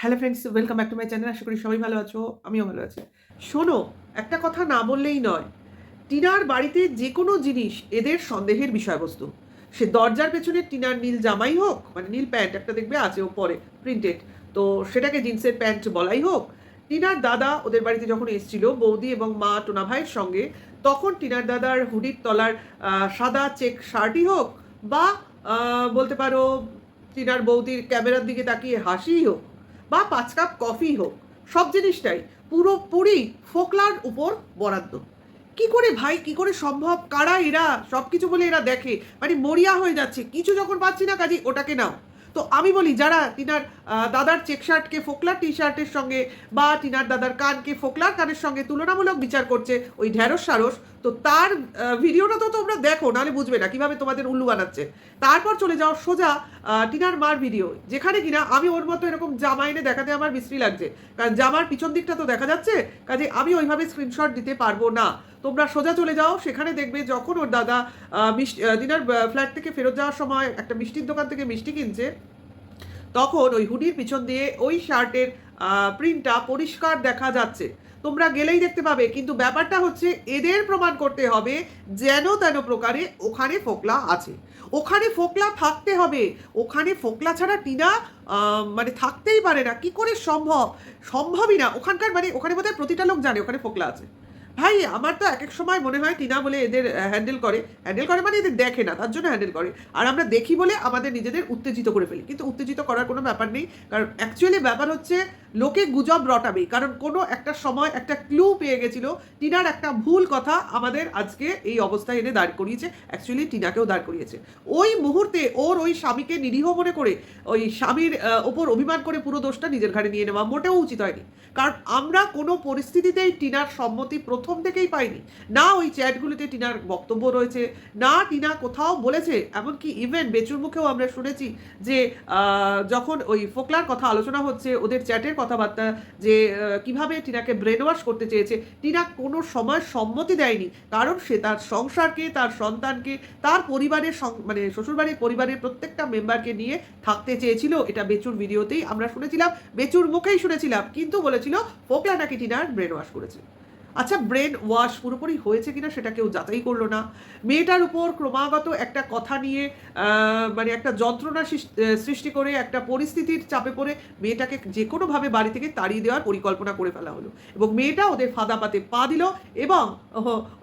Hello friends welcome back to my channel আশা করি সবাই ভালো আছো, আমিও ভালো আছি। শোনো, একটা কথা না বললেই নয়। টিনার বাড়িতে যে কোনো জিনিস এদের সন্দেহের বিষয়বস্তু। সে দরজার পেছনে টিনার নীল জামাই হোক মানে নীল প্যান্ট, একটা দেখবে আছে ও পরে প্রিন্টেড তো সেটাকে জিন্সের প্যান্ট বলাই হোক। টিনার দাদা ওদের বাড়িতে যখন এসেছিল, বৌদি এবং মা টোনা ভাইয়ের সঙ্গে, তখন টিনার দাদার হুডির তলার সাদা চেক শার্টই হোক বা বলতে পারো, টিনার বৌদির ক্যামেরার দিকে তাকিয়ে হাসিই হোক বা পাঁচ কাপ কফি হোক, সব জিনিসটাই পুরোপুরি ফোকলার উপর বরাদ্দ। কি করে ভাই, কি করে সম্ভব? কারা এরা? সব কিছু বলে এরা দেখে মানে মরিয়া হয়ে যাচ্ছে। কিছু যখন পাচ্ছি না কাজে ওটাকে নাও। তো আমি বলি, যারা টিনার দাদার চেক শার্টকে ফোকলার টি শার্টের সঙ্গে বা টিনার দাদার কানকে ফোকলার কানের সঙ্গে তুলনামূলক বিচার করছে, ওই ঢ্যাঁড়স সারস তো তার ভিডিওটা তো তোমরা দেখো, নাহলে বুঝবে না কীভাবে তোমাদের উল্লু বানাচ্ছে। তারপর চলে যাও সোজা টিনার মার ভিডিও, যেখানে কিনা আমি ওর মতো এরকম জামা এনে দেখাতে আমার বিশ্রী লাগছে। কারণ জামার পিছন দিকটা তো দেখা যাচ্ছে, কাজে আমি ওইভাবে স্ক্রিনশট দিতে পারব না। তোমরা সোজা চলে যাও, সেখানে দেখবে যখন ওর দাদা টিনার ফ্ল্যাট থেকে ফেরত যাওয়ার সময় একটা মিষ্টির দোকান থেকে মিষ্টি কিনছে, তখন ওই হুডির পিছন দিয়ে ওই শার্টের প্রিন্টটা পরিষ্কার দেখা যাচ্ছে। তোমরা গেলেই দেখতে পাবে। কিন্তু ব্যাপারটা হচ্ছে, এদের প্রমাণ করতে হবে যেন তেন প্রকারে ওখানে ফোকলা আছে। ওখানে ফোকলা থাকতে হবে। ওখানে ফোকলা ছাড়া টিনা মানে থাকতেই পারে না। কি করে সম্ভব? সম্ভবই না। ওখানকার মানে ওখানে বোধহয় প্রতিটা লোক জানে ওখানে ফোকলা আছে। ভাই, আমার তো এক এক সময় মনে হয় টিনা বলে এদের হ্যান্ডেল করে। হ্যান্ডেল করে মানে এদের দেখে না, তার জন্য হ্যান্ডেল করে। আর আমরা দেখি বলে আমাদের নিজেদের উত্তেজিত করে ফেলি। কিন্তু উত্তেজিত করার কোনো ব্যাপার নেই। কারণ অ্যাকচুয়ালি ব্যাপার হচ্ছে লোকে গুজব রটাবে। কারণ কোনো একটা সময় একটা ক্লু পেয়ে গেছিল, টিনার একটা ভুল কথা আমাদের আজকে এই অবস্থায় এনে দাঁড় করিয়েছে। অ্যাকচুয়ালি টিনাকেও দাঁড় করিয়েছে। ওই মুহূর্তে ওর ওই স্বামীকে নিরীহ মনে করে, ওই স্বামীর ওপর অভিমান করে পুরো দোষটা নিজের ঘাড়ে নিয়ে নেওয়া মোটেও উচিত হয়নি। কারণ আমরা কোনো পরিস্থিতিতেই টিনার সম্মতি প্রথম থেকেই পাইনি। না ওই চ্যাটগুলিতে টিনার বক্তব্য রয়েছে, না টিনা কোথাও বলেছে, এমনকি ইভেন বেচুর মুখেও আমরা শুনেছি যে যখন ওই ফোকলার কথা আলোচনা হচ্ছে, ওদের চ্যাটের কথাবার্তা যে কীভাবে টিনাকে ব্রেন ওয়াশ করতে চেয়েছে, টিনা কোনো সময় সম্মতি দেয়নি। কারণ সে তার সংসারকে, তার সন্তানকে, তার পরিবারের মানে শ্বশুরবাড়ির পরিবারের প্রত্যেকটা মেম্বারকে নিয়ে থাকতে চেয়েছিল। এটা বেচুর ভিডিওতেই আমরা শুনেছিলাম, বেচুর মুখেই শুনেছিলাম, কিন্তু বলেছিল ফোকলা নাকি টিনার ব্রেন ওয়াশ করেছে। আচ্ছা ব্রেন ওয়াশ পুরোপুরি হয়েছে কিনা সেটা কেউ যাচাই করল না। মেয়েটার উপর ক্রমাগত একটা কথা নিয়ে মানে একটা যন্ত্রণা সৃষ্টি করে, একটা পরিস্থিতির চাপে পড়ে মেয়েটাকে যে কোনোভাবে বাড়ি থেকে তাড়িয়ে দেওয়ার পরিকল্পনা করে ফেলা হলো। এবং মেয়েটা ওদের ফাদা পাতে পা দিল এবং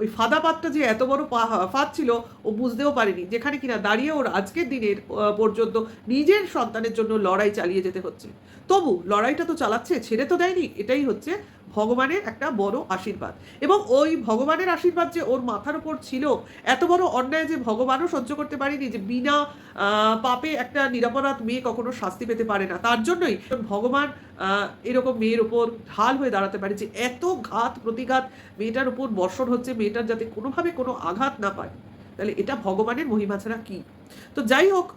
ওই ফাদা পাতটা যে এত বড় পা, ফাঁদ ছিল, ও বুঝতেও পারেনি, যেখানে কিনা দাঁড়িয়ে ওর আজকের দিনের পর্যন্ত নিজের সন্তানের জন্য লড়াই চালিয়ে যেতে হচ্ছে। তবু লড়াইটা তো চালাচ্ছে, ছেড়ে তো দেয়নি, এটাই হচ্ছে ভগবানের একটা বড় আশীর্বাদ। এবং ওই ভগবানের আশীর্বাদ যে ওর মাথার উপর ছিল, এত বড় অন্যায় যে ভগবানও সহ্য করতে পারেনি যে বিনা পাপে একটা নিরাপরাধ মেয়ে কখনো শাস্তি পেতে পারে না। তার জন্যই ভগবান এরকম মেয়ের উপর ঢাল হয়ে দাঁড়াতে পারে যে এত ঘাত প্রতিঘাত মেয়েটার উপর বর্ষণ হচ্ছে, মেয়েটার যাতে কোনোভাবে কোনো আঘাত না পায়। তাহলে এটা ভগবানের মহিমা ছাড়া কি? তো যাই হোক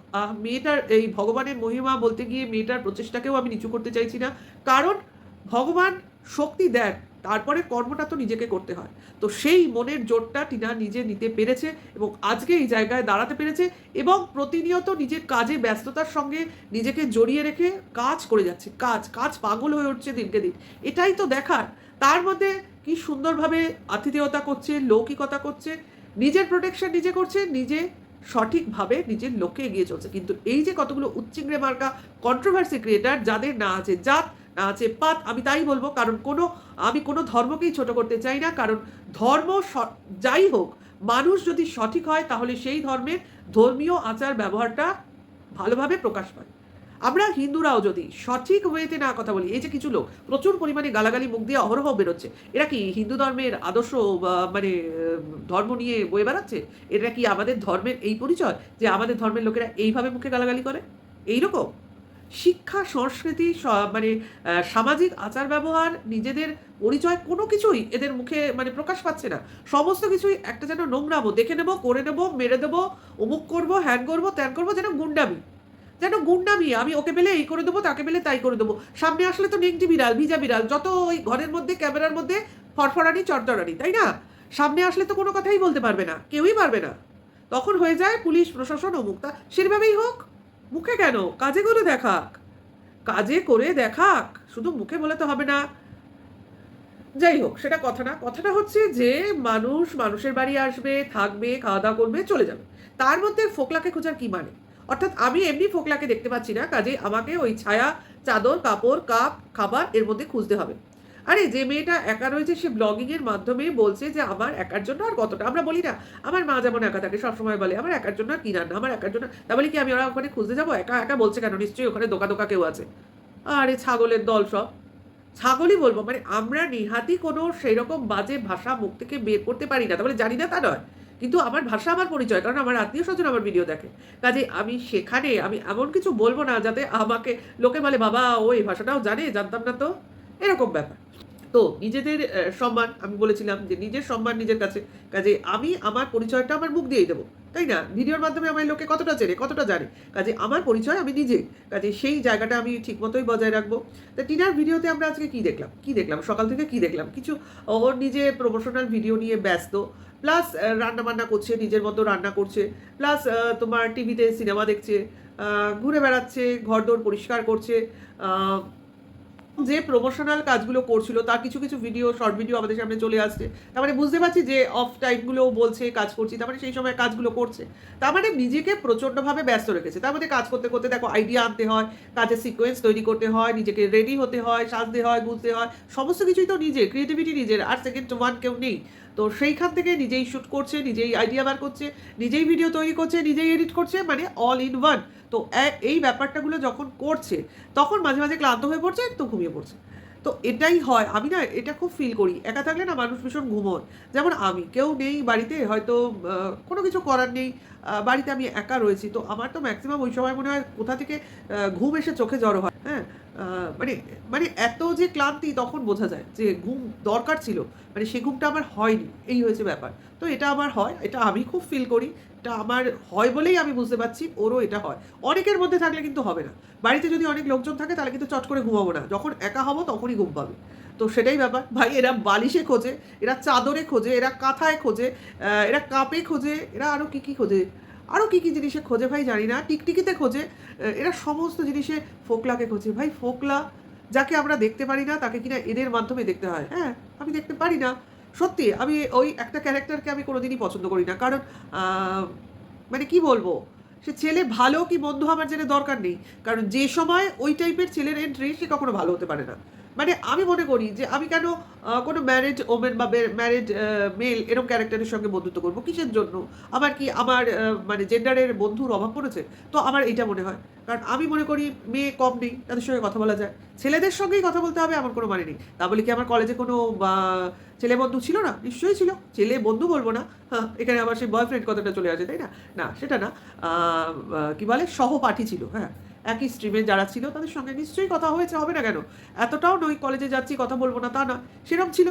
মেয়েটার, এই ভগবানের মহিমা বলতে গিয়ে মেয়েটার প্রচেষ্টাকেও আমি নিচু করতে চাইছি না। কারণ ভগবান শক্তি দেন, তারপরে কর্মটা তো নিজেকে করতে হয়। তো সেই মনের জোরটা টিনা নিজে নিতে পেরেছে এবং আজকে এই জায়গায় দাঁড়াতে পেরেছে এবং প্রতিনিয়ত নিজের কাজে ব্যস্ততার সঙ্গে নিজেকে জড়িয়ে রেখে কাজ করে যাচ্ছে। কাজ কাজ পাগল হয়ে উঠছে দিনকে দিন। এটাই তো দেখার। তার মধ্যে কি সুন্দরভাবে আতিথেয়তা করছে, লৌকিকতা করছে, নিজের প্রোটেকশন নিজে করছে, নিজে সঠিকভাবে নিজের লোকে এগিয়ে চলছে। কিন্তু এই যে কতগুলো উচ্চিংড়ে মার্কা কন্ট্রোভার্সি ক্রিয়েটার যাদের না আছে জাত না আছে পাত, আমি তাই বলব, কারণ কোনো, আমি কোনো ধর্মকেই ছোট করতে চাই না, কারণ ধর্ম যাই হোক, মানুষ যদি সঠিক হয়, তাহলে সেই ধর্মের ধর্মীয় আচার ব্যবহারটা ভালোভাবে প্রকাশ পায়। আমরা হিন্দুরাও যদি সঠিক ওয়েতে না কথা বলি, এই যে কিছু লোক, প্রচুর পরিমাণে গালাগালি, মুখ দিয়ে অহরহ বেরোচ্ছে, এরা কি হিন্দু ধর্মের আদর্শ মানে ধর্ম নিয়ে বয়ে বেড়াচ্ছে? এটা কি আমাদের ধর্মের এই পরিচয়, যে আমাদের ধর্মের লোকেরা এইভাবে মুখে গালাগালি করে? এইরকম শিক্ষা, সংস্কৃতি মানে সামাজিক আচার ব্যবহার, নিজেদের পরিচয়, কোনো কিছুই এদের মুখে মানে প্রকাশ পাচ্ছে না। সমস্ত কিছুই একটা যেন নোংরামো। দেখে নেব, করে নেব, মেরে দেবো, অমুক করব, হ্যান করব, ত্যান করব, যেন গুন্ডামি। যেন গুন্ডামি। আমি ওকে পেলে এই করে দেবো, তাকে পেলে তাই করে দেবো। সামনে আসলে তো নেংটি বিড়াল, ভিজা বিড়াল, যত ওই ঘরের মধ্যে, ক্যামেরার মধ্যে ফরফরানি চরদরানি তাই না? সামনে আসলে তো কোনো কথাই বলতে পারবে না, কেউই পারবে না। তখন হয়ে যায় পুলিশ, প্রশাসন, অমুক, তা সেভাবেই হোক। মুখে কেন? কাজে করে দেখাক। কাজে করে দেখাক। শুধু মুখে বলে তো হবে না। যাই হোক, সেটা কথা না। কথাটা হচ্ছে যে, মানুষ মানুষের বাড়ি আসবে, থাকবে খাওয়া দাওয়া করবে, চলে যাবে। তার মধ্যে ফোকলাকে খোঁজার কি মানে? অর্থাৎ আমি এমনি ফোকলাকে দেখতে পাচ্ছি না, কাজে আমাকে ওই ছায়া, চাদর, কাপড়, কাপ, খাবার এর মধ্যে খুঁজতে হবে। আরে যে মেয়েটা একা রয়েছে, সে ব্লগিং এর মাধ্যমে বলছে যে আমার একার জন্য আর কতটা। আমরা বলি না, আমার মা যেমন একা থাকে, সবসময় বলে, আমার একার জন্য আর কি রান্না? আমার একার জন্য তা বলি কি, আমি ওরা ওখানে খুঁজতে যাব? একা একা বলছে কেন? নিশ্চয়ই ওখানে দোকা দোকা কেউ আছে। আরে ছাগলের দল সব। ছাগলই বলব মানে আমরা নিহাতি কোনো সেই রকম বাজে ভাষা মুখ থেকে বের করতে পারি না। তাহলে জানি না তা নয়, কিন্তু আমার ভাষা আমার পরিচয়, কারণ আমার আত্মীয় স্বজন আমার ভিডিও দেখে। কাজে আমি সেখানে, আমি এমন কিছু বলব না যাতে আমাকে, লোকে বলে, বাবা, ও এই ভাষাটাও জানে, জানতাম না তো? এরকম ব্যাপার। তো নিজেদের সম্মান, আমি বলেছিলাম যে নিজের সম্মান নিজের কাছে। কাজে আমি আমার পরিচয়টা আমার মুখ দিয়েই দেবো, তাই না? ভিডিওর মাধ্যমে আমার লোকে কতটা চেনে, কতটা জানে? কাজে আমার পরিচয় আমি নিজে কাজে সেই জায়গাটা আমি ঠিক মতোই বজায় রাখব। তা টিনার ভিডিওতে আমরা আজকে কি দেখলাম? কি দেখলাম? সকাল থেকে কি দেখলাম? কিছু ওর নিজে প্রমোশনাল ভিডিও নিয়ে ব্যস্ত প্লাস রান্না বান্না করছে, নিজের মতো রান্না করছে প্লাস তোমার টিভিতে সিনেমা দেখছে ঘুরে বেড়াচ্ছে, ঘরদোর পরিষ্কার করছে যে প্রমোশনাল কাজগুলো করছিল, তার কিছু কিছু ভিডিও শর্ট ভিডিও আমাদের সামনে চলে আসছে। তার মানে বুঝতে পারছি যে অফ টাইমগুলো বলছে, কাজ করছি, তার মানে সেই সময় কাজগুলো করছে। তার মানে নিজেকে প্রচণ্ডভাবে ব্যস্ত রেখেছে। তার মধ্যে কাজ করতে করতে দেখো আইডিয়া আনতে হয়, কাজের সিকোয়েন্স তৈরি করতে হয়, নিজেকে রেডি হতে হয়, সাজতে হয় বুঝতে হয়, সমস্ত কিছুই তো নিজে ক্রিয়েটিভিটি নিজের, আর সেকেন্ড ওয়ান কেউ নেই। তো সেইখান থেকে নিজেই শ্যুট করছে, নিজেই আইডিয়া বার করছে, নিজেই ভিডিও তৈরি করছে, নিজেই এডিট করছে মানে অল ইন ওয়ান তো এই ব্যাপারটাগুলো যখন করছে, তখন মাঝে মাঝে ক্লান্ত হয়ে পড়ছে তো ঘুমিয়ে পড়ছে। তো এটাই হয়। আমি না এটা খুব ফিল করি। একা থাকলে না মানুষ ভীষণ ঘুমোয়। যেমন আমি, কেউ নেই বাড়িতে, হয়তো কোনো কিছু করার নেই বাড়িতে আমি একা রয়েছি। তো আমার তো ম্যাক্সিমাম ওই সময় মনে হয় কোথা থেকে ঘুম এসে চোখে জড়ো হয়। হ্যাঁ? মানে মানে এত যে ক্লান্তি তখন বোঝা যায় যে ঘুম দরকার ছিল মানে সে ঘুমটা আমার হয়নি, এই হয়েছে ব্যাপার। তো এটা আমার হয়, এটা আমি খুব ফিল করি, এটা আমার হয় বলেই আমি বুঝতে পারছি, ওরও এটা হয়। অনেকের মধ্যে থাকলে কিন্তু হবে না। বাড়িতে যদি অনেক লোকজন থাকে, তাহলে কিন্তু চট করে ঘুমাবো না। যখন একা হব, তখনই ঘুম পাবে। তো সেটাই ব্যাপার। ভাই, এরা বালিশে খোঁজে, এরা চাদরে খোঁজে, এরা কাঁথায় খোঁজে এরা কাপে খোঁজে, এরা আরও কী কী খোঁজে? আরও কী কী জিনিসে খোঁজে ভাই জানি না, টিকটিকিতে খোঁজে এরা সমস্ত জিনিসে ফোকলাকে খোঁজে। ভাই ফোকলা যাকে আমরা দেখতে পারি না, তাকে কিনা এদের মাধ্যমে দেখতে হয়। হ্যাঁ আমি দেখতে পারি না। সত্যি, আমি ওই একটা ক্যারেক্টারকে আমি কোনোদিনই পছন্দ করি না। কারণ মানে কি বলব? সে ছেলে ভালো কি মন্দ আমার জেনে দরকার নেই। কারণ যে সময় ওই টাইপের ছেলের এন্ট্রি সে কখনো ভালো হতে পারে না। মানে আমি মনে করি যে আমি কেন কোনো ম্যারেড ওমেন বা ম্যারেড মেল এরকম ক্যারেক্টারের সঙ্গে বন্ধুত্ব করব? কিসের জন্য? আমার কি, আমার মানে জেন্ডারের বন্ধুর অভাব পড়েছে? তো আমার এইটা মনে হয়। কারণ আমি মনে করি মেয়ে কম নেই, তাদের সঙ্গে কথা বলা যায়। ছেলেদের সঙ্গেই কথা বলতে হবে আমার কোনো মানে নেই। তা বলে কি আমার কলেজে কোনো ছেলে বন্ধু ছিল না? নিশ্চয়ই ছিল। ছেলে বন্ধু বলব না। হ্যাঁ এখানে আমার সেই বয়ফ্রেন্ড কথাটা চলে আসে, তাই না? না, সেটা না। কি বলে? সহপাঠী ছিল হ্যাঁ। একই স্ট্রিমে যারা ছিল, তাদের সঙ্গে নিশ্চয়ই কথা হয়েছে, হবে না কেন? এতটাও নই কলেজে যাচ্ছি, কথা বলব না, তা না। সেরকম ছিল।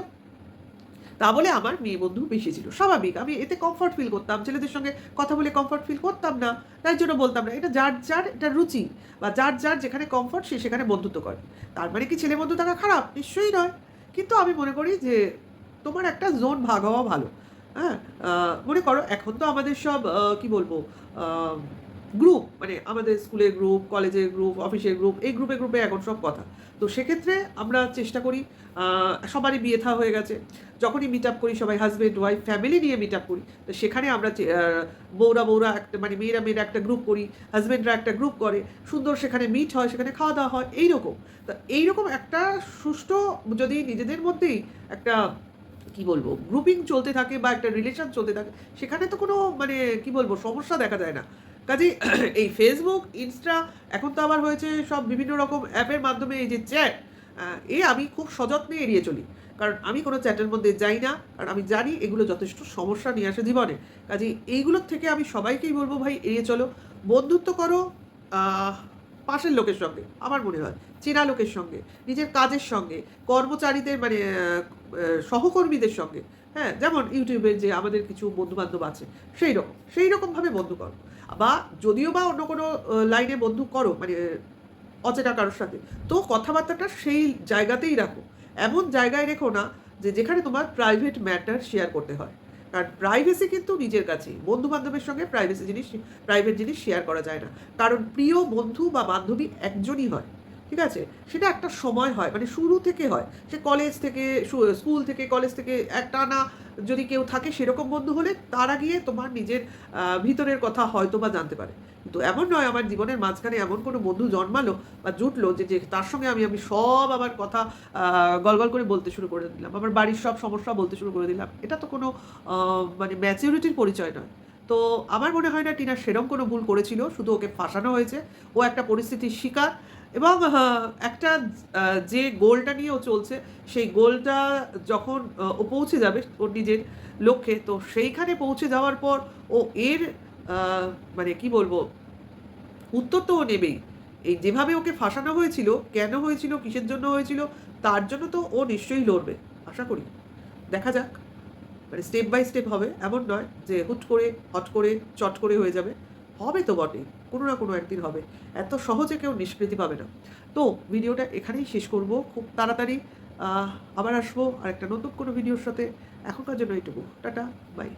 তা বলে আমার মেয়ে বন্ধু বেশি ছিল। স্বাভাবিক, আমি এতে কমফর্ট ফিল করতাম। ছেলেদের সঙ্গে কথা বলে কমফর্ট ফিল করতাম না, তাই জন্য বলতাম না। এটা যার যার, এটা রুচি, বা যার যার যেখানে কমফর্ট সে সেখানে বন্ধুত্ব করে। তার মানে কি ছেলে বন্ধু থাকা খারাপ? নিশ্চয়ই নয়। কিন্তু আমি মনে করি যে, তোমার একটা জোন ভাগ হওয়া ভালো। হ্যাঁ? মনে করো, এখন তো আমাদের সব কি বলব গ্রুপ মানে আমাদের স্কুলের গ্রুপ কলেজের গ্রুপ অফিসের গ্রুপ এই গ্রুপে গ্রুপে এখন সব কথা। তো সেক্ষেত্রে আমরা চেষ্টা করি সবারই বিয়ে থা হয়ে গেছে। যখনই মিট আপ করি, সবাই হাজব্যান্ড ওয়াইফ ফ্যামিলি নিয়ে মিট আপ করি। তো সেখানে আমরা বউরা বউরা একটা মানে মেয়েরা মেয়েরা একটা গ্রুপ করি হাজব্যান্ডরা একটা গ্রুপ করে। সুন্দর সেখানে মিট হয়, সেখানে খাওয়া দাওয়া হয়, এইরকম। তা এইরকম একটা সুষ্ঠু, যদি নিজেদের মধ্যেই একটা, কি বলব গ্রুপিং চলতে থাকে বা একটা রিলেশন চলতে থাকে, সেখানে তো কোনো মানে কি বলব, সমস্যা দেখা যায় না। কাজেই এই ফেসবুক ইনস্টা এখন তো আবার হয়েছে সব বিভিন্ন রকম অ্যাপের মাধ্যমে এই যে চ্যাট এ আমি খুব সযত্নে এড়িয়ে চলি। কারণ আমি কোনো চ্যাটের মধ্যে যাই না, কারণ আমি জানি এগুলো যথেষ্ট সমস্যা নিয়ে আসে জীবনে। কাজে এইগুলোর থেকে আমি সবাইকেই বলব, ভাই, এড়িয়ে চলো। বন্ধুত্ব করো পাশের লোকের সঙ্গে, আমার মনে হয়, চেনা লোকের সঙ্গে, নিজের কাজের সঙ্গে, কর্মচারীদের মানে সহকর্মীদের সঙ্গে। হ্যাঁ যেমন ইউটিউবের যে আমাদের কিছু বন্ধু বান্ধব আছে সেই রকম সেই রকমভাবে বন্ধু করো। বা যদিও বা অন্য কোনো লাইনে বন্ধু করো মানে অচেনা কারোর সাথে, তো কথাবার্তাটা সেই জায়গাতেই রাখো। এমন জায়গায় রেখো না যে যেখানে তোমার প্রাইভেট ম্যাটার শেয়ার করতে হয়। কারণ প্রাইভেসি কিন্তু নিজের কাছেই। বন্ধু বান্ধবের সঙ্গে প্রাইভেসি জিনিস প্রাইভেট জিনিস শেয়ার করা যায় না। কারণ প্রিয় বন্ধু বা বান্ধবী একজনই হয়। ঠিক আছে? সেটা একটা সময় হয় মানে শুরু থেকে হয়। সে কলেজ থেকে স্কুল থেকে কলেজ থেকে একটা না যদি কেউ থাকে সেরকম বন্ধু হলে তারা গিয়ে তোমার নিজের ভিতরের কথা হয়তো বা জানতে পারে। কিন্তু এমন নয়, আমার জীবনের মাঝখানে এমন কোনো বন্ধু জন্মালো বা জুটলো যে যে তার সঙ্গে আমি আমি সব আমার কথা গলগল করে বলতে শুরু করে দিলাম। আমার বাড়ির সব সমস্যা বলতে শুরু করে দিলাম। এটা তো কোনো মানে ম্যাচিউরিটির পরিচয় নয়। তো আমার মনে হয় না টিনা সেরম কোনো ভুল করেছিল, শুধু ওকে ফাঁসানো হয়েছে। ও একটা পরিস্থিতির শিকার এবং একটা যে গোলটা নিয়ে ও চলছে, সেই গোলটা যখন ও পৌঁছে যাবে ওর নিজের লক্ষ্যে, তো সেইখানে পৌঁছে যাওয়ার পর ও এর মানে কি বলব, উত্তর তো ও নেবেই। এই যেভাবে ওকে ফাঁসানো হয়েছিল, কেন হয়েছিল, কিসের জন্য হয়েছিল, তার জন্য তো ও নিশ্চয়ই লড়বে, আশা করি। দেখা যাক। মানে স্টেপ বাই স্টেপ হবে, এমন নয় যে হুট করে, হট করে, চট করে হয়ে যাবে। হবে তো বটে কোনো না কোনো একদিন হবে। এত সহজে কেউ নিষ্কৃতি পাবে না। তো ভিডিওটা এখানেই শেষ করব। খুব তাড়াতাড়ি আবার আসব আর একটা নতুন কোনো ভিডিওর সাথে। এখনকার জন্য এইটুকু। Tata bye